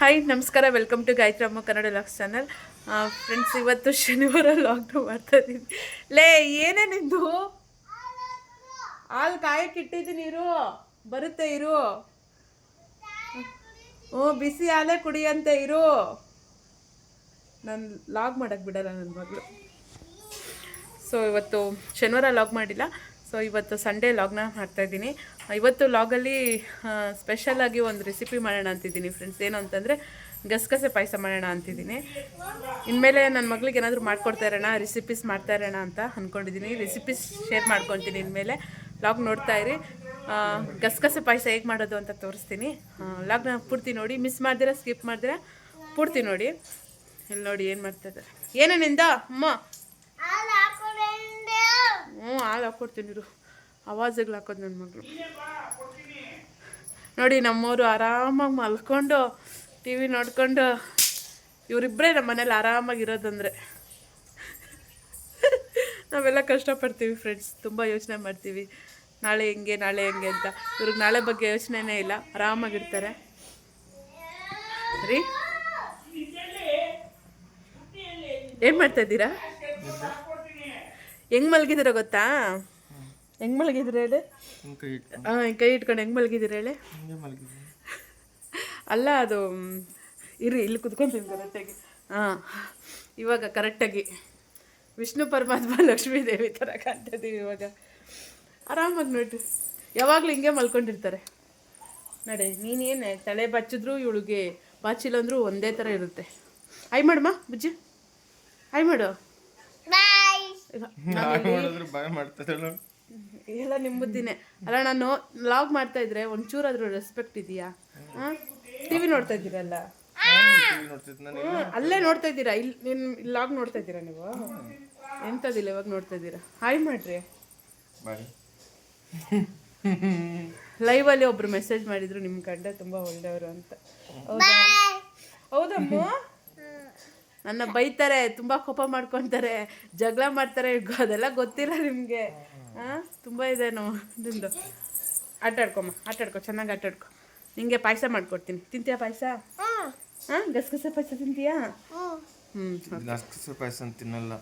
Hi ನಮಸ್ಕಾರ. Welcome to Gayathramma Kannada vlogs channel friends ಇವತ್ತು ಶನಿವಾರ ಲಾಕ್ಡೌನ್ ಮಾಡ್ತಾ ಇದ್ದೀನಿ. ಲೇ, ಏನೇ ನಿಂದು? ಹಾಲು ಕಾಯಕ್ಕೆ ಇಟ್ಟಿದ್ದೀನಿ, ಇರು. ಬರುತ್ತೆ, ಇರು. ಹ್ಞೂ ಬಿಸಿ ಹಾಲೇ ಕುಡಿಯಂತೆ, ಇರು. ನಾನು ಲಾಗ್ ಮಾಡಕ್ಕೆ ಬಿಡಲ್ಲ ನನ್ನ ಮಗಳು. ಸೊ ಇವತ್ತು ಶನಿವಾರ ಲಾಗ್ ಮಾಡಿಲ್ಲ. ಸೊ ಇವತ್ತು ಸಂಡೇ ಲಾಗ್ನ ಮಾಡ್ತಾಯಿದ್ದೀನಿ ಇವತ್ತು ಲಾಗಲ್ಲಿ ಸ್ಪೆಷಲಾಗಿ ಒಂದು ರೆಸಿಪಿ ಮಾಡೋಣ ಅಂತಿದ್ದೀನಿ ಫ್ರೆಂಡ್ಸ್ ಏನು ಅಂತಂದರೆ ಗಸಗಸೆ ಪಾಯಸ ಮಾಡೋಣ ಅಂತಿದ್ದೀನಿ. ಇನ್ಮೇಲೆ ನನ್ನ ಮಗಳಿಗೆ ಏನಾದರೂ ಮಾಡ್ಕೊಡ್ತಾ ಇರೋಣ ರೆಸಿಪೀಸ್ ಮಾಡ್ತಾ ಇರೋಣ ಅಂತ ಅಂದ್ಕೊಂಡಿದ್ದೀನಿ ರೆಸಿಪೀಸ್ ಶೇರ್ ಮಾಡ್ಕೊತೀನಿ ಇನ್ಮೇಲೆ. ಲಾಗ್ ನೋಡ್ತಾ ಇರಿ. ಗಸಗಸೆ ಪಾಯಸ ಹೇಗೆ ಮಾಡೋದು ಅಂತ ತೋರಿಸ್ತೀನಿ. ಲಾಗ್ನ ಪೂರ್ತಿ ನೋಡಿ. ಮಿಸ್ ಮಾಡಿದ್ರೆ ಸ್ಕಿಪ್ ಮಾಡಿದ್ರೆ? ಪೂರ್ತಿ ನೋಡಿ. ಇಲ್ಲಿ ನೋಡಿ ಏನು ಮಾಡ್ತಾ ಇದ್ದಾರೆ ಏನೇನಿಂದ ಅಮ್ಮ. ಹ್ಞೂ ಹಾಲು ಹಾಕ್ಕೊಡ್ತೀನಿ ಇರು. ಆವಾಜಗಳು ಹಾಕೋದು ನನ್ನ ಮಗಳು. ನೋಡಿ, ನಮ್ಮವರು ಆರಾಮಾಗಿ ಮಲ್ಕೊಂಡು ಟಿ ವಿ ನೋಡ್ಕೊಂಡು ಇವರಿಬ್ಬರೇ ನಮ್ಮ ಮನೇಲಿ ಆರಾಮಾಗಿರೋದಂದರೆ ನಾವೆಲ್ಲ ಕಷ್ಟಪಡ್ತೀವಿ ಫ್ರೆಂಡ್ಸ್ ತುಂಬ ಯೋಚನೆ ಮಾಡ್ತೀವಿ. ನಾಳೆ ಹೆಂಗೆ ನಾಳೆ ಹೆಂಗೆ ಅಂತ. ಇವ್ರಿಗೆ ನಾಳೆ ಬಗ್ಗೆ ಯೋಚನೆನೇ ಇಲ್ಲ ಆರಾಮಾಗಿರ್ತಾರೆ ರೀ ಏನು ಮಾಡ್ತಾ ಇದ್ದೀರಾ? ಹೆಂಗ್ ಮಲಗಿದ್ದೀರ ಗೊತ್ತಾ? ಹೆಂಗ್ ಮಲಗಿದ್ರಿ ಹೇಳಿ? ಕೈ ಹಾಂ ಕೈ ಇಟ್ಕೊಂಡು ಹೆಂಗ್ ಮಲಗಿದ್ರಿ ಹೇಳಿ? ಅಲ್ಲ ಅದು ಇರಿ ಇಲ್ಲಿ ಕುತ್ಕೊಂತೀನಿ ಕರೆಕ್ಟಾಗಿ ಹಾಂ ಇವಾಗ ಕರೆಕ್ಟಾಗಿ ವಿಷ್ಣು ಪರಮಾತ್ಮ ಲಕ್ಷ್ಮೀ ದೇವಿ ಥರ ಕಾಣ್ತಿದ್ದೀವಿ ಇವಾಗ. ಆರಾಮಾಗಿ ನೋಡ್ರಿ. ಯಾವಾಗಲೂ ಹಿಂಗೆ ಮಲ್ಕೊಂಡಿರ್ತಾರೆ. ನಡೆ ನೀನೇನು ತಲೆ ಬಚ್ಚಿದ್ರು ಇವಳಿಗೆ ಬಾಚಿಲ್ಲ ಅಂದರೂ ಒಂದೇ ಥರ ಇರುತ್ತೆ. ಐ ಮಾಡಮ್ಮ ಬುಜ್ಜಿ? ಐ ಮಾಡು ಎಲ್ಲ ನಿಮ್ಮ ಬುದ್ಧಿನೇ ಅಲ್ಲ ನಾನು ಲಾಗ್ ಮಾಡ್ತಾ ಇದ್ರೆ ಒಂಚೂರಾದ್ರೂ ರೆಸ್ಪೆಕ್ಟ್ ಇದೆಯಾ? ಹಾಂ ಟಿ ವಿ ನೋಡ್ತಾ ಇದ್ದೀರಲ್ಲ ಅಲ್ಲೇ ನೋಡ್ತಾ ಇದ್ದೀರಾ? ಇಲ್ಲಿ ನಿನ್ ಲಾಗ್ ನೋಡ್ತಾ ಇದ್ದೀರಾ ನೀವು? ಎಂತದಿಲ್ಲ ಇವಾಗ ನೋಡ್ತಾ ಇದ್ದೀರಾ? ಹಾಯ್ ಮಾಡ್ರಿ. ಲೈವ್ ಲೈವಲ್ಲಿ ಒಬ್ರು ಮೆಸೇಜ್ ಮಾಡಿದ್ರು ನಿಮ್ಮ ಗಂಡ ತುಂಬ ಒಳ್ಳೆಯವರು ಅಂತ. ಹೌದಾ? ಹೌದಮ್ಮ? ನನ್ನ ಬೈತಾರೆ ತುಂಬ ಕೋಪ ಮಾಡ್ಕೊತಾರೆ ಜಗಳ ಮಾಡ್ತಾರೆ ಅದೆಲ್ಲ ಗೊತ್ತಿಲ್ಲ ನಿಮಗೆ. ಹಾಂ ತುಂಬ ನೋ ನಿಂದು ಆಟ ಆಡ್ಕೊಮ್ಮ ಆಟ ಆಡ್ಕೊ ಚೆನ್ನಾಗಿ ಆಟಾಡ್ಕೊ. ನಿಂಗೆ ಪಾಯಸ ಮಾಡ್ಕೊಡ್ತೀನಿ. ತಿಂತೀಯಾ ಪಾಯಸ? ಹಾಂ ಗಸಗಸೆ ಪಾಯಸ ತಿಂತೀಯಾ? ಹ್ಞೂ ಗಸಗಸೆ ಪಾಯಸ ತಿನ್ನಲ್ಲ.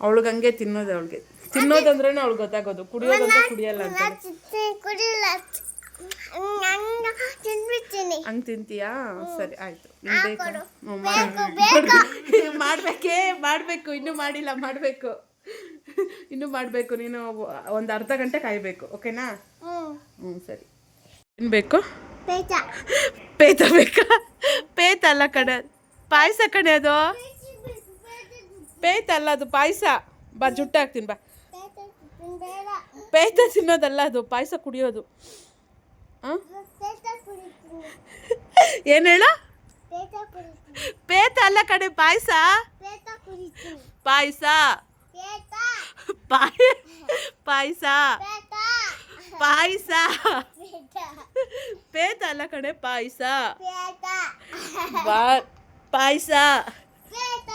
ಅವಳಿಗೆ ಹಂಗೆ ತಿನ್ನೋದು ಅವಳಿಗೆ. ತಿನ್ನೋದಂದ್ರೆ ಅವಳಿಗೆ ಗೊತ್ತಾಗೋದು. ಕುಡಿಯೋದಂದ್ರೆ ಕುಡಿಯಲ್ಲ ಅಂತ. ಹಂಗೆ ತಿಂತೀಯಾ? ಸರಿ ಆಯ್ತು. ಮಾಡ್ಬೇಕೇ ಮಾಡಬೇಕು. ಇನ್ನೂ ಮಾಡಿಲ್ಲ ಮಾಡಬೇಕು. ಇನ್ನೂ ಮಾಡಬೇಕು ನೀನು ಒಂದು ಅರ್ಧ ಗಂಟೆ ಕಾಯಬೇಕು ಓಕೆನಾ? ಹ್ಞೂ ಸರಿ. ತಿನ್ಬೇಕು ಬೇಕು? ಪೇತ ಬೇಕಾ? ಪೇತ ಅಲ್ಲ ಕಡೆ ಪಾಯಸ ಕಣೆ ಅದು? ಪೇತ ಅಲ್ಲ ಅದು ಪಾಯಸ. ಬಾ ಜುಟ್ಟ ಹಾಕ್ತೀನಿ ಬಾ. ಪೇತ ತಿನ್ನೋದಲ್ಲ ಅದು ಪಾಯಸ ಕುಡಿಯೋದು. ಹಾಂ ಏನು ಹೇಳು? ಪೇತ ಅಲ್ಲ ಕಡೆ ಪಾಯಸ. ಪಾಯಸ. ಪಾಯ ಪಾಯಸ. ಬೇಟ ಪಾಯಸ. ಬೇಟ ಪೇತ ಅಲ್ಲ ಕಣೆ ಪಾಯಸ. ಬೇಟ ಬಾ ಪಾಯಸ. ಬೇಟ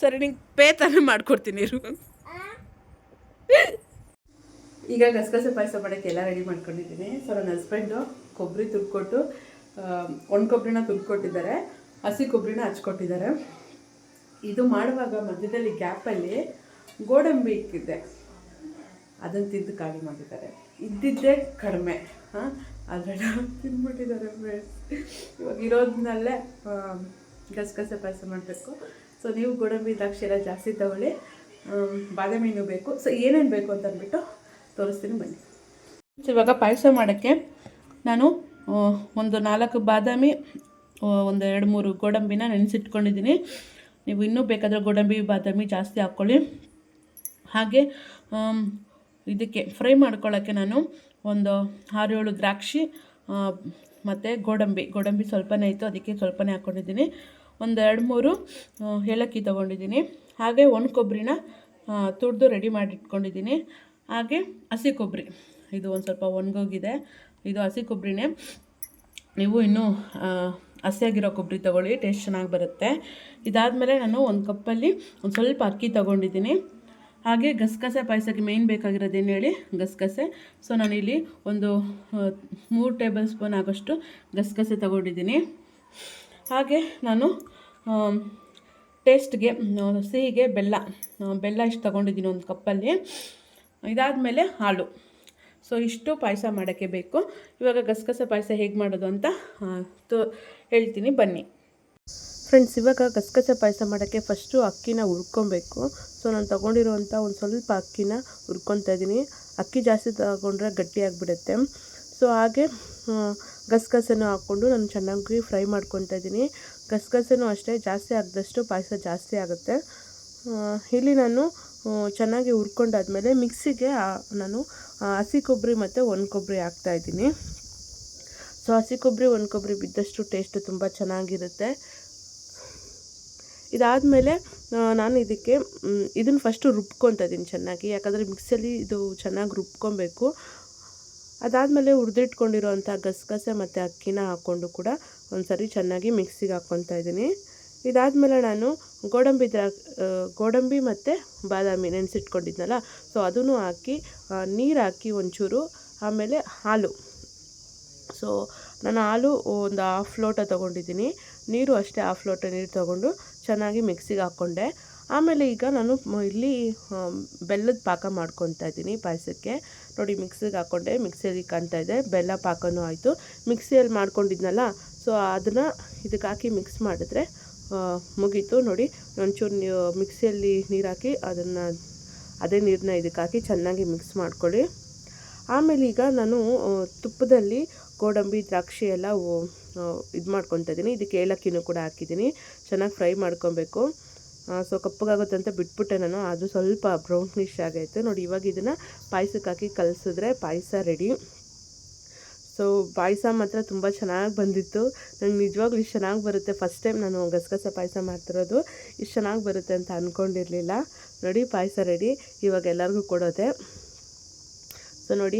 ಸರಿ ನಿಂಗೆ ಪೇತನೇ ಮಾಡ್ಕೊಡ್ತೀನಿ ಇರು. ಈಗ ಗಸಗಸೆ ಪಾಯಸ ಮಾಡೋಕ್ಕೆ ಎಲ್ಲ ರೆಡಿ ಮಾಡ್ಕೊಂಡಿದ್ದೀನಿ. ಸೊ ನನ್ನ ಹಸ್ಬೆಂಡು ಕೊಬ್ಬರಿ ತುರ್ಕೊಟ್ಟು ಒಣ ಕೊಬ್ಬರಿನ ತುರ್ಕೊಟ್ಟಿದ್ದಾರೆ. ಹಸಿ ಕೊಬ್ಬರಿನ ಹಚ್ಕೊಟ್ಟಿದ್ದಾರೆ. ಇದು ಮಾಡುವಾಗ ಮಧ್ಯದಲ್ಲಿ ಗ್ಯಾಪಲ್ಲಿ ಗೋಡಂಬಿ ಇಕ್ಕಿದ್ದೆ ಅದನ್ನು ತಿಂದು ಖಾಲಿ ಮಾಡಿದ್ದಾರೆ. ಇದ್ದಿದ್ದೇ ಕಡಿಮೆ. ಹಾಂ? ಅದೆಲ್ಲ ತಿಂದ್ಬಿಟ್ಟಿದ್ದಾರೆ ಫ್ರೆಂಡ್ಸ್ ಇವಾಗ ಇರೋದನ್ನಲ್ಲೇ ಗಸಗಸೆ ಪಾಯಸ ಮಾಡಬೇಕು. ಸೊ ನೀವು ಗೋಡಂಬಿ, ದ್ರಾಕ್ಷಿ ಎಲ್ಲ ಜಾಸ್ತಿ ತಗೊಳ್ಳಿ. ಬಾದಾಮಿನೂ ಬೇಕು. ಸೊ ಏನೇನು ಬೇಕು ಅಂತ ಅಂದ್ಬಿಟ್ಟು ತೋರಿಸ್ತೀನಿ ಬನ್ನಿ. ಇವಾಗ ಪಾಯಸ ಮಾಡೋಕ್ಕೆ ನಾನು ಒಂದು ನಾಲ್ಕು ಬಾದಾಮಿ ಒಂದು ಎರಡು ಮೂರು ಗೋಡಂಬಿನ ನೆನೆಸಿಟ್ಕೊಂಡಿದ್ದೀನಿ. ನೀವು ಇನ್ನೂ ಬೇಕಾದರೆ ಗೋಡಂಬಿ, ಬಾದಾಮಿ ಜಾಸ್ತಿ ಹಾಕ್ಕೊಳ್ಳಿ. ಹಾಗೆ ಇದಕ್ಕೆ ಫ್ರೈ ಮಾಡ್ಕೊಳ್ಳೋಕ್ಕೆ ನಾನು ಒಂದು ಆರು ಏಳು ದ್ರಾಕ್ಷಿ ಮತ್ತು ಗೋಡಂಬಿ ಗೋಡಂಬಿ ಸ್ವಲ್ಪನೇ ಇತ್ತು, ಅದಕ್ಕೆ ಸ್ವಲ್ಪನೇ ಹಾಕ್ಕೊಂಡಿದ್ದೀನಿ ಒಂದು ಎರಡು ಮೂರು ಏಲಕ್ಕಿ ತೊಗೊಂಡಿದ್ದೀನಿ. ಹಾಗೆ ಒಣ ಕೊಬ್ಬರಿನ ತುರಿದು ರೆಡಿ ಮಾಡಿ ಇಟ್ಕೊಂಡಿದ್ದೀನಿ ಹಾಗೆ ಹಸಿ ಕೊಬ್ಬರಿ, ಇದು ಒಂದು ಸ್ವಲ್ಪ ಒಣಗೋಗಿದೆ. ಇದು ಹಸಿ ಕೊಬ್ಬರಿನೇ ನೀವು ಇನ್ನೂ ಹಸಿಯಾಗಿರೋ ಕೊಬ್ಬರಿ ತೊಗೊಳ್ಳಿ, ಟೇಸ್ಟ್ ಚೆನ್ನಾಗಿ ಬರುತ್ತೆ. ಇದಾದಮೇಲೆ ನಾನು ಒಂದು ಕಪ್ಪಲ್ಲಿ ಒಂದು ಸ್ವಲ್ಪ ಅಕ್ಕಿ ತೊಗೊಂಡಿದ್ದೀನಿ. ಹಾಗೆ ಗಸಗಸೆ ಪಾಯಸಕ್ಕೆ ಮೇಯ್ನ್ ಬೇಕಾಗಿರೋದೇನು ಹೇಳಿ? ಗಸಗಸೆ. ಸೊ ನಾನಿಲ್ಲಿ ಒಂದು ಮೂರು ಟೇಬಲ್ ಸ್ಪೂನ್ ಆಗೋಷ್ಟು ಗಸಗಸೆ ತಗೊಂಡಿದ್ದೀನಿ. ಹಾಗೆ ನಾನು ಟೇಸ್ಟ್ಗೆ ಸಿಹಿಗೆ ಬೆಲ್ಲ ಬೆಲ್ಲ ಇಷ್ಟು ತೊಗೊಂಡಿದ್ದೀನಿ ಒಂದು ಕಪ್ಪಲ್ಲಿ. ಇದಾದಮೇಲೆ ಹಾಲು. ಸೊ ಇಷ್ಟು ಪಾಯಸ ಮಾಡೋಕ್ಕೆ ಬೇಕು. ಇವಾಗ ಗಸಗಸೆ ಪಾಯಸ ಹೇಗೆ ಮಾಡೋದು ಅಂತ ತೋ, ಹೇಳ್ತೀನಿ. ಬನ್ನಿ. ಫ್ರೆಂಡ್ಸ್ ಇವಾಗ ಗಸಗಸೆ ಪಾಯಸ ಮಾಡೋಕ್ಕೆ ಫಸ್ಟು ಅಕ್ಕಿನ ಹುರ್ಕೊಬೇಕು. ಸೊ ನಾನು ತೊಗೊಂಡಿರುವಂಥ ಒಂದು ಸ್ವಲ್ಪ ಅಕ್ಕಿನ ಹುರ್ಕೊತಾ ಇದ್ದೀನಿ. ಅಕ್ಕಿ ಜಾಸ್ತಿ ತಗೊಂಡ್ರೆ ಗಟ್ಟಿ ಆಗಿಬಿಡುತ್ತೆ. ಸೊ ಹಾಗೆ ಗಸಗಸೆನೂ ಹಾಕ್ಕೊಂಡು ನಾನು ಚೆನ್ನಾಗಿ ಫ್ರೈ ಮಾಡ್ಕೊತಾ ಇದ್ದೀನಿ. ಗಸಗಸೆನೂ ಅಷ್ಟೇ, ಜಾಸ್ತಿ ಆಗದಷ್ಟು ಪಾಯಸ ಜಾಸ್ತಿ ಆಗುತ್ತೆ. ಇಲ್ಲಿ ನಾನು ಚೆನ್ನಾಗಿ ಹುರ್ಕೊಂಡಾದ್ಮೇಲೆ ಮಿಕ್ಸಿಗೆ ನಾನು ಹಸಿ ಕೊಬ್ಬರಿ ಮತ್ತು ಒಣ ಕೊಬ್ಬರಿ ಹಾಕ್ತಾಯಿದ್ದೀನಿ ಸೊ ಹಸಿ ಕೊಬ್ಬರಿ ಒಣ ಕೊಬ್ಬರಿ ಬಿದ್ದಷ್ಟು ಟೇಸ್ಟ್ ತುಂಬ ಚೆನ್ನಾಗಿರುತ್ತೆ. ಇದಾದಮೇಲೆ ನಾನು ಇದಕ್ಕೆ ಇದನ್ನು ಫಸ್ಟು ರುಬ್ಕೊತಾ ಇದ್ದೀನಿ ಚೆನ್ನಾಗಿ. ಯಾಕಂದರೆ ಮಿಕ್ಸಿಯಲ್ಲಿ ಇದು ಚೆನ್ನಾಗಿ ರುಬ್ಕೊಬೇಕು. ಅದಾದಮೇಲೆ ಹುರಿದಿಟ್ಕೊಂಡಿರೋಂಥ ಗಸಗಸೆ ಮತ್ತು ಅಕ್ಕಿನ ಹಾಕ್ಕೊಂಡು ಕೂಡ ಒಂದು ಸರಿ ಚೆನ್ನಾಗಿ ಮಿಕ್ಸಿಗೆ ಹಾಕ್ಕೊತಾ ಇದ್ದೀನಿ ಇದಾದಮೇಲೆ ನಾನು ಗೋಡಂಬಿ ದ್ರಾ ಗೋಡಂಬಿ ಮತ್ತು ಬಾದಾಮಿ ನೆನೆಸಿಟ್ಕೊಂಡಿದ್ನಲ್ಲ ಸೊ ಅದನ್ನು ಹಾಕಿ ನೀರು ಹಾಕಿ ಒಂಚೂರು, ಆಮೇಲೆ ಹಾಲು. ಸೊ ನಾನು ಹಾಲು ಒಂದು ಹಾಫ್ ಲೋಟ ತೊಗೊಂಡಿದ್ದೀನಿ. ನೀರು ಅಷ್ಟೇ ಹಾಫ್ ಲೋಟ ನೀರು ತೊಗೊಂಡು ಚೆನ್ನಾಗಿ ಮಿಕ್ಸಿಗೆ ಹಾಕ್ಕೊಂಡೆ. ಆಮೇಲೆ ಈಗ ನಾನು ಇಲ್ಲಿ ಬೆಲ್ಲದ ಪಾಕ ಮಾಡ್ಕೊತಾ ಇದ್ದೀನಿ ಪಾಯಸಕ್ಕೆ. ನೋಡಿ ಮಿಕ್ಸಿಗೆ ಹಾಕ್ಕೊಂಡೆ ಮಿಕ್ಸಿಯಲ್ಲಿ ಕಾಣ್ತಾ ಇದೆ, ಬೆಲ್ಲ ಪಾಕನೂ ಆಯಿತು. ಮಿಕ್ಸಿಯಲ್ಲಿ ಮಾಡ್ಕೊಂಡಿದ್ನಲ್ಲ ಸೊ ಅದನ್ನು ಇದಕ್ಕೆ ಹಾಕಿ ಮಿಕ್ಸ್ ಮಾಡಿದ್ರೆ ಮುಗೀತು. ನೋಡಿ, ಒಂಚೂರು ಮಿಕ್ಸಿಯಲ್ಲಿ ನೀರು ಹಾಕಿ ಅದನ್ನು, ಅದೇ ನೀರನ್ನ ಇದಕ್ಕೆ ಹಾಕಿ ಚೆನ್ನಾಗಿ ಮಿಕ್ಸ್ ಮಾಡ್ಕೊಳ್ಳಿ. ಆಮೇಲೆ ಈಗ ನಾನು ತುಪ್ಪದಲ್ಲಿ ಗೋಡಂಬಿ, ದ್ರಾಕ್ಷಿ ಎಲ್ಲ ಇದು ಮಾಡ್ಕೊತಾ ಇದ್ದೀನಿ ಇದಕ್ಕೆ ಏಲಕ್ಕಿನೂ ಕೂಡ ಹಾಕಿದ್ದೀನಿ ಚೆನ್ನಾಗಿ ಫ್ರೈ ಮಾಡ್ಕೊಬೇಕು. ಸೊ, ಕಪ್ಪಗಾಗುತ್ತೆ ಅಂತ ಬಿಟ್ಬಿಟ್ಟೆ ನಾನು. ಅದು ಸ್ವಲ್ಪ ಬ್ರೌನಿಶ್ ಆಗೈತೆ. ನೋಡಿ, ಇವಾಗ ಇದನ್ನು ಪಾಯಸಕ್ಕೆ ಹಾಕಿ ಕಲಸಿದ್ರೆ ಪಾಯಸ ರೆಡಿ. ಸೊ, ಪಾಯಸ ಮಾತ್ರ ತುಂಬ ಚೆನ್ನಾಗಿ ಬಂದಿತ್ತು. ನಂಗೆ ನಿಜವಾಗ್ಲೂ ಇಷ್ಟು ಚೆನ್ನಾಗಿ ಬರುತ್ತೆ. ಫಸ್ಟ್ ಟೈಮ್ ನಾನು ಗಸಗಸೆ ಪಾಯಸ ಮಾಡ್ತಿರೋದು. ಇಷ್ಟು ಚೆನ್ನಾಗಿ ಬರುತ್ತೆ ಅಂತ ಅಂದ್ಕೊಂಡಿರಲಿಲ್ಲ ನೋಡಿ, ಪಾಯಸ ರೆಡಿ. ಇವಾಗ ಎಲ್ಲರಿಗೂ ಕೊಡೋದೆ. ಸೊ ನೋಡಿ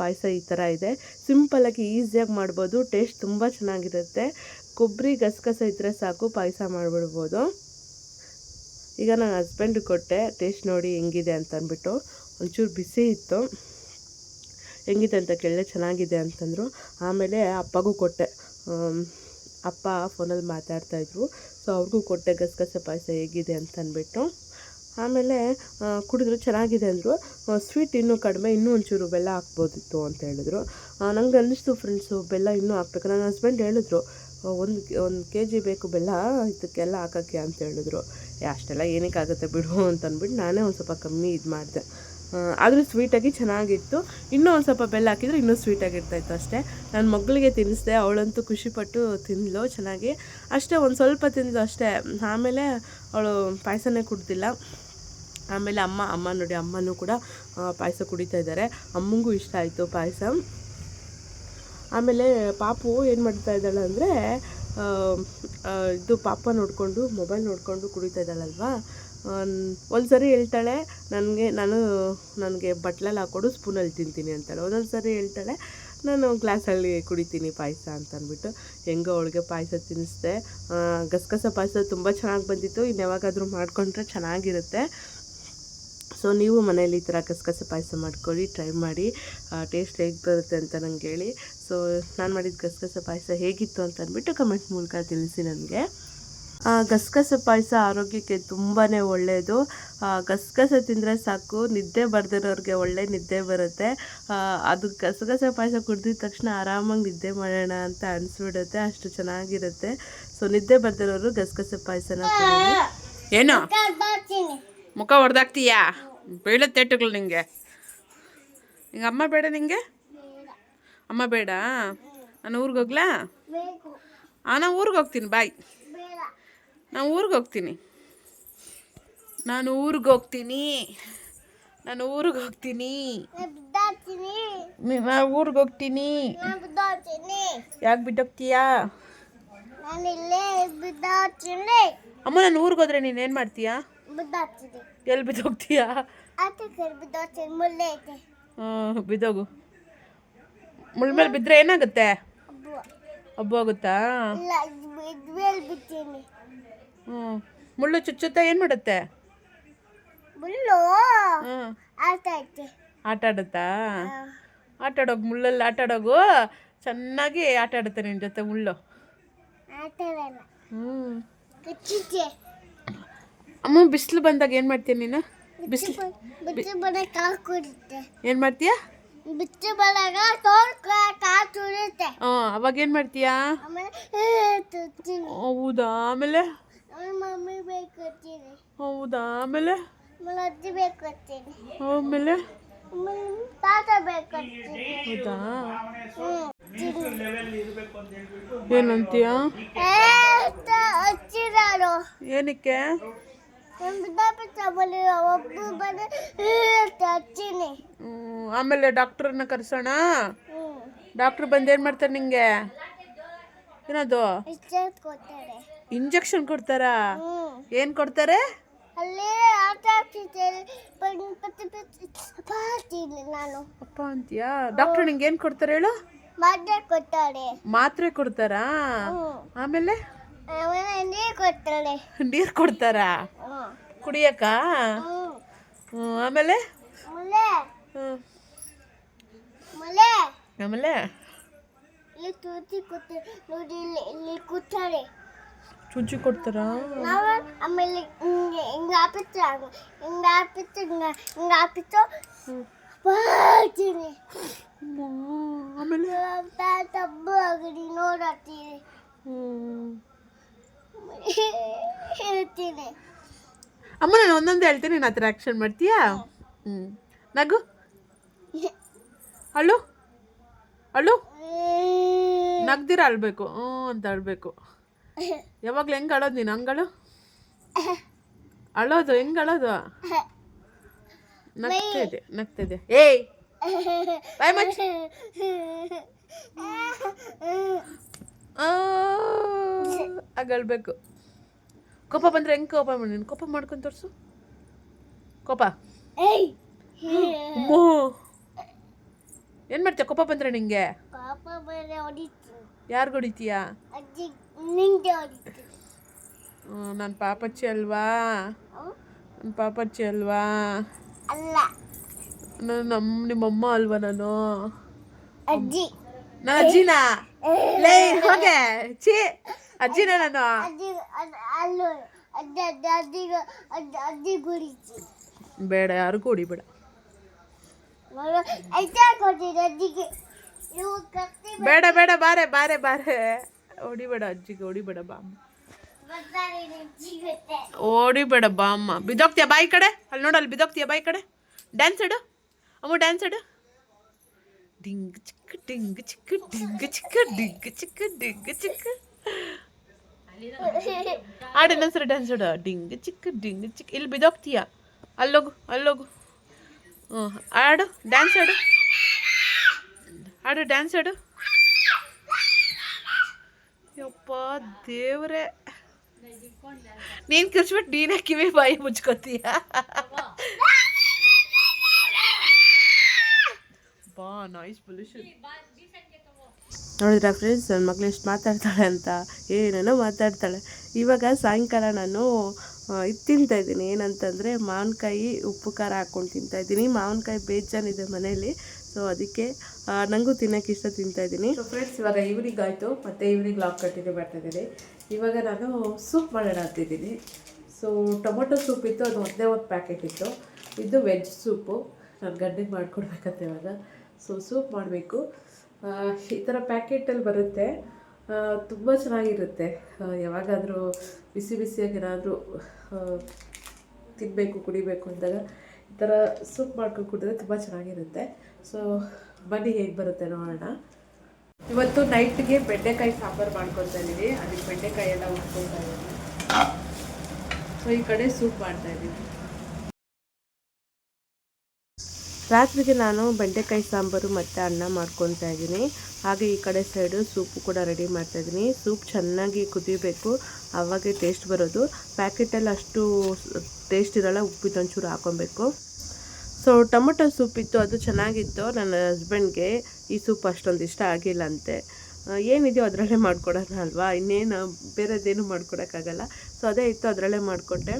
ಪಾಯಸ ಈ ಥರ ಇದೆ. ಸಿಂಪಲ್ಲಾಗಿ ಈಸಿಯಾಗಿ ಮಾಡ್ಬೋದು. ಟೇಸ್ಟ್ ತುಂಬ ಚೆನ್ನಾಗಿರುತ್ತೆ. ಕೊಬ್ಬರಿ ಗಸಗಸೆ ಇದ್ದರೆ ಸಾಕು, ಪಾಯಸ ಮಾಡಿಬಿಡ್ಬೋದು. ಈಗ ನನ್ನ ಹಸ್ಬೆಂಡಿಗೆ ಕೊಟ್ಟೆ ಟೇಸ್ಟ್ ನೋಡಿ ಹೆಂಗಿದೆ ಅಂತ ಅಂದ್ಬಿಟ್ಟು. ಒಂಚೂರು ಬಿಸಿ ಇತ್ತು. ಹೆಂಗಿದೆ ಅಂತ ಕೇಳಿದೆ, ಚೆನ್ನಾಗಿದೆ ಅಂತಂದರು. ಆಮೇಲೆ ಅಪ್ಪಗೂ ಕೊಟ್ಟೆ. ಅಪ್ಪ ಫೋನಲ್ಲಿ ಮಾತಾಡ್ತಾಯಿದ್ರು ಸೊ ಅವ್ರಿಗೂ ಕೊಟ್ಟೆ, ಗಸಗಸೆ ಪಾಯಸ ಹೇಗಿದೆ ಅಂತ ಅಂದ್ಬಿಟ್ಟು. ಆಮೇಲೆ ಕುಡಿದ್ರು, ಚೆನ್ನಾಗಿದೆ ಅಂದರು. ಸ್ವೀಟ್ ಇನ್ನೂ ಕಡಿಮೆ, ಇನ್ನೂ ಒಂಚೂರು ಬೆಲ್ಲ ಹಾಕ್ಬೋದಿತ್ತು ಅಂತ ಹೇಳಿದ್ರು. ನಂಗೆ ಅನ್ನಿಸ್ತು ಫ್ರೆಂಡ್ಸು ಬೆಲ್ಲ ಇನ್ನೂ ಹಾಕ್ಬೇಕು. ನನ್ನ ಹಸ್ಬೆಂಡ್ ಹೇಳಿದ್ರು ಒಂದು ಒಂದು ಕೆ ಜಿ ಬೇಕು ಬೆಲ್ಲ, ಇದಕ್ಕೆಲ್ಲ ಹಾಕೋಕ್ಕೆ, ಅಂತ ಹೇಳಿದ್ರು. ಅಷ್ಟೆಲ್ಲ ಅಷ್ಟೆಲ್ಲ ಏನಕ್ಕಾಗುತ್ತೆ ಬಿಡು ಅಂತಂದ್ಬಿಟ್ಟು ನಾನೇ ಒಂದು ಸ್ವಲ್ಪ ಕಮ್ಮಿ ಇದು ಮಾಡಿದೆ ಆದರೂ ಸ್ವೀಟಾಗಿ ಚೆನ್ನಾಗಿತ್ತು. ಇನ್ನೂ ಒಂದು ಸ್ವಲ್ಪ ಬೆಲ್ಲ ಹಾಕಿದರೆ ಇನ್ನೂ ಸ್ವೀಟಾಗಿರ್ತಾಯಿತ್ತು ಅಷ್ಟೇ. ನನ್ನ ಮಗಳಿಗೆ ತಿನ್ನಿಸ್ದೆ ಅವಳಂತೂ ಖುಷಿಪಟ್ಟು ತಿಂದಳು ಚೆನ್ನಾಗಿ. ಅಷ್ಟೇ ಒಂದು ಸ್ವಲ್ಪ ತಿಂದಳು ಅಷ್ಟೇ. ಆಮೇಲೆ ಅವಳು ಪಾಯಸನೇ ಕುಡ್ದಿಲ್ಲ. ಆಮೇಲೆ ಅಮ್ಮ ಅಮ್ಮ ನೋಡಿ, ಅಮ್ಮನೂ ಕೂಡ ಪಾಯಸ ಕುಡಿತಾ ಇದ್ದಾರೆ. ಅಮ್ಮಂಗೂ ಇಷ್ಟ ಆಯಿತು ಪಾಯಸ. ಆಮೇಲೆ ಪಾಪು ಏನು ಮಾಡ್ತಾ ಇದ್ದಾಳೆ ಅಂದರೆ ಇದು ಪಾಪ ನೋಡಿಕೊಂಡು ಮೊಬೈಲ್ ನೋಡಿಕೊಂಡು ಕುಡಿತಾ ಇದ್ದಾಳಲ್ವಾ? ಒಂದು ಸರಿ ಹೇಳ್ತಾಳೆ, ನನಗೆ, ನಾನು ನನಗೆ ಬಟ್ಲಲ್ಲಿ ಹಾಕ್ಕೊಡು, ಸ್ಪೂನಲ್ಲಿ ತಿಂತೀನಿ ಅಂತಾಳೆ. ಒಂದೊಂದು ಸರಿ ಹೇಳ್ತಾಳೆ, ನಾನು ಗ್ಲಾಸಲ್ಲಿ ಕುಡಿತೀನಿ ಪಾಯಸ ಅಂತ ಅಂದ್ಬಿಟ್ಟು ಹೆಂಗೋ ಅವಳಿಗೆ ಪಾಯಸ ತಿನ್ನಿಸ್ದೆ. ಗಸಗಸೆ ಪಾಯಸ ತುಂಬ ಚೆನ್ನಾಗಿ ಬಂದಿತ್ತು ಇನ್ನು ಯಾವಾಗಾದರೂ ಮಾಡಿಕೊಂಡ್ರೆ ಚೆನ್ನಾಗಿರುತ್ತೆ. ಸೊ, ನೀವು ಮನೇಲಿ ಈ ಥರ ಗಸಗಸೆ ಪಾಯಸ ಮಾಡ್ಕೊಳ್ಳಿ, ಟ್ರೈ ಮಾಡಿ. ಟೇಸ್ಟ್ ಹೇಗೆ ಬರುತ್ತೆ ಅಂತ ನಂಗೆ ಹೇಳಿ. ಸೊ, ನಾನು ಮಾಡಿದ ಗಸಗಸೆ ಪಾಯಸ ಹೇಗಿತ್ತು ಅಂತ ಅಂದ್ಬಿಟ್ಟು ಕಮೆಂಟ್ ಮೂಲಕ ತಿಳಿಸಿ ನನಗೆ. ಗಸಗಸೆ ಪಾಯಸ ಆರೋಗ್ಯಕ್ಕೆ ತುಂಬಾ ಒಳ್ಳೆಯದು ಆ, ಗಸಗಸೆ ತಿಂದರೆ ಸಾಕು ನಿದ್ದೆ ಬರ್ದಿರೋರಿಗೆ ಒಳ್ಳೆ ನಿದ್ದೆ ಬರುತ್ತೆ. ಅದು ಗಸಗಸೆ ಪಾಯಸ ಕುಡ್ದಿದ ತಕ್ಷಣ ಆರಾಮಾಗಿ ನಿದ್ದೆ ಮಾಡೋಣ ಅಂತ ಅನಿಸ್ಬಿಡುತ್ತೆ ಅಷ್ಟು ಚೆನ್ನಾಗಿರುತ್ತೆ. ಸೊ ನಿದ್ದೆ ಬರ್ದಿರೋರು ಗಸಗಸೆ ಪಾಯಸನ ಏನು? ಮುಖ ಹೊಡೆದಾಕ್ತೀಯಾ ಬೀಳುತ್ತೆ ತೆಟ್ಟುಗಳು ನಿಂಗೆ. ಹಿಂಗೆ ಅಮ್ಮ ಬೇಡ ನಿಂಗೆ? ಅಮ್ಮ ಬೇಡ? ನಾನು ಊರಿಗೆ ಹೋಗ್ಲಾ? ಬೇಕು. ನಾನು ಊರಿಗೆ ಹೋಗ್ತೀನಿ ಬಾಯ್. ನಾನು ಊರಿಗೆ ಹೋಗ್ತೀನಿ. ನಾನು ಊರಿಗೆ ಹೋಗ್ತೀನಿ. ನಾನು ಊರಿಗೆ ಹೋಗ್ತೀನಿ. ನಾನು ಊರಿಗೆ ಹೋಗ್ತೀನಿ. ಯಾಕೆ ಬಿಟ್ಟೋಗ್ತೀಯಾ ಅಮ್ಮ ನಾನು ಊರಿಗೆ ಹೋದ್ರೆ ನೀನು ಏನು ಮಾಡ್ತೀಯಾ? ಎಲ್ಲಿ ಬಿದ್ದೋಗ್ತೀಯಾ? ಹ್ಞೂ ಬಿದ್ದೋಗು. ಮುಳ್ಳ ಮೇಲೆ ಬಿದ್ದರೆ ಏನಾಗುತ್ತೆ? ಹಬ್ಬ. ಆಗುತ್ತಾ? ಹ್ಞೂ ಮುಳ್ಳು ಚುಚ್ಚುತ್ತಾ ಏನು ಮಾಡುತ್ತೆ? ಮುಳ್ಳು ಹಾಂ ಆಟ ಆಟ ಆಡುತ್ತಾ? ಆಟ ಆಡೋಗು ಮುಳ್ಳಲ್ಲಿ ಆಟ ಆಡೋಗು ಚೆನ್ನಾಗಿ ಆಟ ಆಡುತ್ತೆ ನಿನ್ನ ಜೊತೆ ಮುಳ್ಳು. ಹ್ಞೂ ಅಮ್ಮ ಬಿಸಿಲು ಬಂದಾಗ ಏನು ಮಾಡ್ತೀಯ ನೀನು? ಬಿಸಿಲು ಏನು ಮಾಡ್ತೀಯ? ಬಿಚ್ಚು ಬಂದಾಗ ಕಾಲು ತುಳಿತೆ ಹಾಂ ಅವಾಗ ಏನು ಮಾಡ್ತೀಯಾ? ಹೌದಾ? ಆಮೇಲೆ? ಮಮ್ಮಿ ಬೇಕು ಅಂತೀನಿ. ಹೌದಾ? ಆಮೇಲೆ? ಆಮೇಲೆ ಅಜ್ಜಿ ಬೇಕು ಅಂತೀನಿ. ಆಮೇಲೆ? ತಾತ ಬೇಕು ಅಂತೀನಿ. ಹೌದಾ? ಏನಂತೀಯ? ನಾನು. ಏನಕ್ಕೆ? ಆಮೇಲೆ ಡಾಕ್ಟ್ರನ್ನ ಕರ್ಸೋಣ? ಡಾಕ್ಟ್ರ್ ಬಂದು ಏನು ಮಾಡ್ತಾರೆ ನಿಂಗೆ? ಏನದು? ಇಂಜೆಕ್ಷನ್ ಕೊಡ್ತಾರಾ? ಏನ್ ಕೊಡ್ತಾರೆ? ಅಲ್ಲಿ ಆಟ ಪಾತಿಲ್ಲ ನಾನು. ಅಪ್ಪ ಅಂತೀಯಾ? ಡಾಕ್ಟ್ರ್ ನಿಂಗೆ ಏನು ಕೊಡ್ತಾರೆ ಹೇಳು? ಮಾತ್ರೆ ಕೊಡ್ತಾರೆ ಮಾತ್ರೆ ಕೊಡ್ತಾರಾ? ಆಮೇಲೆ? ನೀರ್ ಕೊಡ್ತಾರೆ ನೀರು ಕೊಡ್ತಾರಾ? ಕುಡಿಯಕ್ಕ? ಆಮೇಲೆ? ಆಮೇಲೆ? ಇಲ್ಲಿ ತೂತಿ ಕೂತ ನೋಡಿ ಇಲ್ಲಿ ಇಲ್ಲಿ ಕೂತಾರೆ ಚುಂಚಿ ಕೊಡ್ತಾರಾ? ನಾವು ಆಮೇಲೆ ಹಿಂಗೆ ಹಿಂಗೆ ಆಪಿತ್ತು ಹಿಂಗೆ ಆಪಿತ್ತು ಹಿಂಗೆ ಹಿಂಗೆ ಆಪಿತ್ತು ಅಮ್ಮ, ಆಮೇಲೆ? ತಬ್ಬು ಆಗಲಿ ನೋಡತ್ತೀನಿ. ಹೇಳ್ತೀನಿ. ಅಮ್ಮ ನಾನು ಒಂದೊಂದು ಹೇಳ್ತೀನಿ ನಾನು ಹತ್ರ ಆ್ಯಕ್ಷನ್ ಮಾಡ್ತೀಯಾ? ಹ್ಞೂ ನಗು? ಅಳು? ಅಳು? ನಗ್ದಿರ ಅಳ್ಬೇಕು ಹ್ಞೂ ಅಂತ ಅಳ್ಬೇಕು. ಯಾವಾಗಲೂ ಹೆಂಗ್ ಅಳೋದು ನೀನು ಹಂಗಳು ಅಳೋದು ಹೆಂಗ್ ಅಳೋದು? ನಗ್ತಿದೆ ನಗ್ತಿದೆ ಏಯ್! ಬಾಯ್ ಮಚ್ಚ. ಅಗಳ್ಬೇಕು ಕೋಪ ಬಂದ್ರೆ ಹೆಂಗ್ ಕೋಪ ಮಾಡಿ? ನೀನು ಕೋಪ ಮಾಡ್ಕೊಂಡು ತೋರಿಸು. ಕೋಪ. ಏನ್ ಮಾಡ್ತೀಯ? ಕೋಪ ಬಂದ್ರೆ ನಿಂಗೆ? ಕೋಪ ಬಂದ್ರೆ ಹೊಡಿತೀನಿ ಯಾರು ಹೊಡಿತೀಯಾ? ನನ್ನ ಪಾಪಚ್ಚಿ ಅಲ್ವಾ? ನನ್ನ ಪಾಪಚ್ಚಿ ಅಲ್ವಾ? ಅಲ್ಲ. ನಾನು ನಮ್ಮ ನಿಮ್ಮಮ್ಮ ಅಲ್ವಾ ನಾನು? ಅಜ್ಜಿ. ನಾನು ಅಜ್ಜಿನಾ? ಲೇ ಹೋಗೆ. ಛೀ. ಅಜ್ಜಿನ ನಾನು? ಬೇಡ ಯಾರಿಗೂ ಹೊಡಿಬೇಡ. ಅಜ್ಜಿ ಕೊಟ್ಟಿದ್ದು ಅಜ್ಜಿಗೆ ಇವು ಕತ್ತಿ ಬೇಡ ಬೇಡ ಬಾರೆ ಬಾರೆ ಬಾರೆ ಹೊಡಿಬೇಡ ಅಜ್ಜಿಗೆ ಹೊಡಿಬೇಡ ಬಾ ಅಮ್ಮ ಬರ್ತಾರೆ ಸಿಗುತ್ತೆ ಹೊಡಿಬೇಡ ಬಾ ಅಮ್ಮ ಬಿದೋಗ್ತೀಯ ಬಾಯಿ ಕಡೆ ಅಲ್ಲಿ ನೋಡು ಅಲ್ಲಿ ಬಿದೋಗ್ತೀಯ ಬಾಯಿ ಕಡೆ ಡ್ಯಾನ್ಸ್ ಇಡು ಅಮ್ಮ ಡ್ಯಾನ್ಸ್ ಇಡು ಡಿಂಗ್ ಚಿಕ್ಕ ಡಿಂಗ್ ಚಿಕ್ಕ ಡಿಂಗ್ ಚಿಕ್ಕ ಡಿಂಗ್ ಚಿಕ್ಕ ಡಿಂಗ್ ಚಿಕ್ಕ ಆಡು ಇನ್ನೊಂದ್ಸರಿ ಡ್ಯಾನ್ಸ್ ಇಡು ಡಿಂಗ್ ಚಿಕ್ಕ ಡಿಂಗ್ ಚಿಕ್ಕ ಇಲ್ಲಿ ಬಿದೋಗ್ತೀಯ ಅಲ್ಲೋಗು ಅಲ್ಲೋಗು ಹ್ಞೂ ಆಡು ಡ್ಯಾನ್ಸ್ ಆಡು ಆಡು ಡ್ಯಾನ್ಸ್ ಆಡು. ಯಪ್ಪ, ದೇವ್ರೆ. ನೀನು ಕಿರ್ಚ್ಬಿಟ್ಟು ನೀನೇ ಕಿವಿ, ಬಾಯಿ ಮುಚ್ಕೋತೀಯ? ಬಾ ನಾಯ್ಸ್ ಪೊಲ್ಯೂಷನ್ ನೋಡಿದ್ರಾ ಫ್ರೆಂಡ್ಸ್ ನನ್ನ ಮಗಳು ಎಷ್ಟು ಮಾತಾಡ್ತಾಳೆ ಅಂತ. ಏನೇನೋ ಮಾತಾಡ್ತಾಳೆ. ಇವಾಗ ಸಾಯಂಕಾಲ ನಾನು ಇದು ತಿಂತಾ ಇದ್ದೀನಿ. ಏನಂತಂದರೆ ಮಾವಿನಕಾಯಿ ಉಪ್ಪು ಖಾರ ಹಾಕ್ಕೊಂಡು ತಿಂತಾ ಇದ್ದೀನಿ. ಮಾವಿನಕಾಯಿ ಬೇಜಾನಿದೆ ಮನೇಲಿ. ಸೊ ಅದಕ್ಕೆ ನನಗೂ ತಿನ್ನೋಕೆ ಇಷ್ಟ ತಿಂತಾ ಇದ್ದೀನಿ. ಸೊ ಫ್ರೆಂಡ್ಸ್ ಇವಾಗ ಈವ್ನಿಂಗ್ ಆಯಿತು ಮತ್ತು ಈವ್ನಿಂಗ್ ಲಾಕ್ ಕಂಟಿನ್ಯೂ ಮಾಡ್ತಾಯಿದ್ದೀನಿ ಇವಾಗ ನಾನು ಸೂಪ್ ಮಾಡೋಣ ಅಂತಿದ್ದೀನಿ ಸೊ ಟೊಮೊಟೊ ಸೂಪ್ ಇತ್ತು, ಅದು ಒಂದೇ ಒಂದು ಪ್ಯಾಕೆಟ್ ಇತ್ತು. ಇದು ವೆಜ್ ಸೂಪು ನಾನು ಗಂಡಿಗೆ ಮಾಡ್ಕೊಡ್ಬೇಕಂತ ಇವಾಗ. ಸೊ ಸೂಪ್ ಮಾಡಬೇಕು. ಈ ಥರ ಪ್ಯಾಕೆಟಲ್ಲಿ ಬರುತ್ತೆ. ತುಂಬ ಚೆನ್ನಾಗಿರುತ್ತೆ. ಯಾವಾಗಾದರೂ ಬಿಸಿ ಬಿಸಿಯಾಗಿ ಏನಾದರೂ ತಿನ್ನಬೇಕು ಕುಡಿಬೇಕು ಅಂದಾಗ ಈ ಥರ ಸೂಪ್ ಮಾಡ್ಕೊಂಡು ಕುಡಿದ್ರೆ ತುಂಬ ಚೆನ್ನಾಗಿರುತ್ತೆ. ಸೊ ಬನ್ನಿ ಹೇಗೆ ಬರುತ್ತೆ ನೋಡೋಣ. ಇವತ್ತು ನೈಟ್ಗೆ ಬೆಂಡೆಕಾಯಿ ಸಾಂಬಾರು ಮಾಡ್ಕೊತಾ ಇದ್ದೀವಿ ಅದಕ್ಕೆ ಬೆಂಡೆಕಾಯಿ ಎಲ್ಲ ಉಟ್ಕೊತಾ ಇದ್ದೀವಿ ಸೊ ಈ ಕಡೆ ಸೂಪ್ ಮಾಡ್ತಾ ಇದ್ದೀವಿ ರಾತ್ರಿಗೆ ನಾನು ಬೆಂಡೆಕಾಯಿ ಸಾಂಬಾರು ಮತ್ತು ಅನ್ನ ಮಾಡ್ಕೊತಾ ಇದ್ದೀನಿ ಹಾಗೆ ಈ ಕಡೆ ಸೈಡು ಸೂಪು ಕೂಡ ರೆಡಿ ಮಾಡ್ತಾ ಇದ್ದೀನಿ ಸೂಪ್ ಚೆನ್ನಾಗಿ ಕುದಿಬೇಕು. ಆವಾಗೆ ಟೇಸ್ಟ್ ಬರೋದು. ಪ್ಯಾಕೆಟಲ್ಲಿ ಅಷ್ಟು ಟೇಸ್ಟ್ ಇರಲ್ಲ. ಉಪ್ಪಿದ್ದೊಂಚೂರು ಹಾಕೊಬೇಕು. ಸೊ ಟೊಮೊಟೊ ಸೂಪ್ ಇತ್ತು, ಅದು ಚೆನ್ನಾಗಿತ್ತು. ನನ್ನ ಹಸ್ಬೆಂಡ್ಗೆ ಈ ಸೂಪ್ ಅಷ್ಟೊಂದು ಇಷ್ಟ ಆಗಿಲ್ಲ ಅಂತೆ ಏನಿದೆಯೋ ಅದರಲ್ಲೇ ಮಾಡ್ಕೊಡೋಣ ಅಲ್ವಾ? ಇನ್ನೇನು ಬೇರೆದೇನು ಮಾಡ್ಕೊಡೋಕ್ಕಾಗಲ್ಲ. ಸೊ ಅದೇ ಇತ್ತು, ಅದರಲ್ಲೇ ಮಾಡಿಕೊಟ್ಟೆ.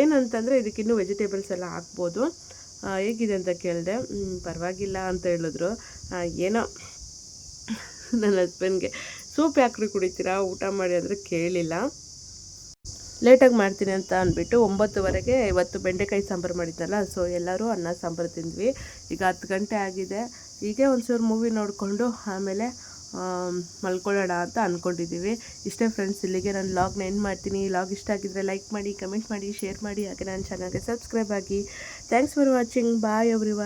ಏನಂತಂದರೆ ಇದಕ್ಕಿನ್ನೂ ವೆಜಿಟೇಬಲ್ಸ್ ಎಲ್ಲ ಹಾಕ್ಬೋದು. ಹೇಗಿದೆ ಅಂತ ಕೇಳಿದೆ. ಪರವಾಗಿಲ್ಲ ಅಂತ ಹೇಳಿದ್ರು. ಏನೋ ನನ್ನ ಹಸ್ಬೆಂಡ್ಗೆ ಸೂಪ್ ಯಾಕ್ರಿ ಕುಡಿತೀರಾ? ಊಟ ಮಾಡಿ ಅಂದರೆ ಕೇಳಿಲ್ಲ. ಲೇಟಾಗಿ ಮಾಡ್ತೀನಿ ಅಂತ ಅಂದ್ಬಿಟ್ಟು ಒಂಬತ್ತುವರೆಗೆ ಇವತ್ತು ಬೆಂಡೆಕಾಯಿ ಸಾಂಬಾರು ಮಾಡಿದ್ದಲ್ಲ ಸೊ ಎಲ್ಲರೂ ಅನ್ನ ಸಾಂಬಾರು ತಿಂದ್ವಿ. ಈಗ ಹತ್ತು ಗಂಟೆ ಆಗಿದೆ. ಹೀಗೆ ಒಂಚೂರು ಮೂವಿ ನೋಡಿಕೊಂಡು ಆಮೇಲೆ ಆಮ್, ಮಲ್ಕೊಳ್ಳೋಣ ಅಂತ ಅಂದ್ಕೊಂಡಿದ್ದೀವಿ ಇಷ್ಟೇ ಫ್ರೆಂಡ್ಸ್ ಇಲ್ಲಿಗೆ ನಾನು ಲಾಗ್ನ ಎಂಡ್ ಮಾಡ್ತೀನಿ. ಲಾಗ್ ಇಷ್ಟ ಆಗಿದ್ರೆ ಲೈಕ್ ಮಾಡಿ ಕಮೆಂಟ್ ಮಾಡಿ ಶೇರ್ ಮಾಡಿ ಹಾಗೆ ನನ್ನ ಚಾನಲ್ಗೆ ಸಬ್ಸ್ಕ್ರೈಬ್ ಆಗಿ. Thanks for watching bye every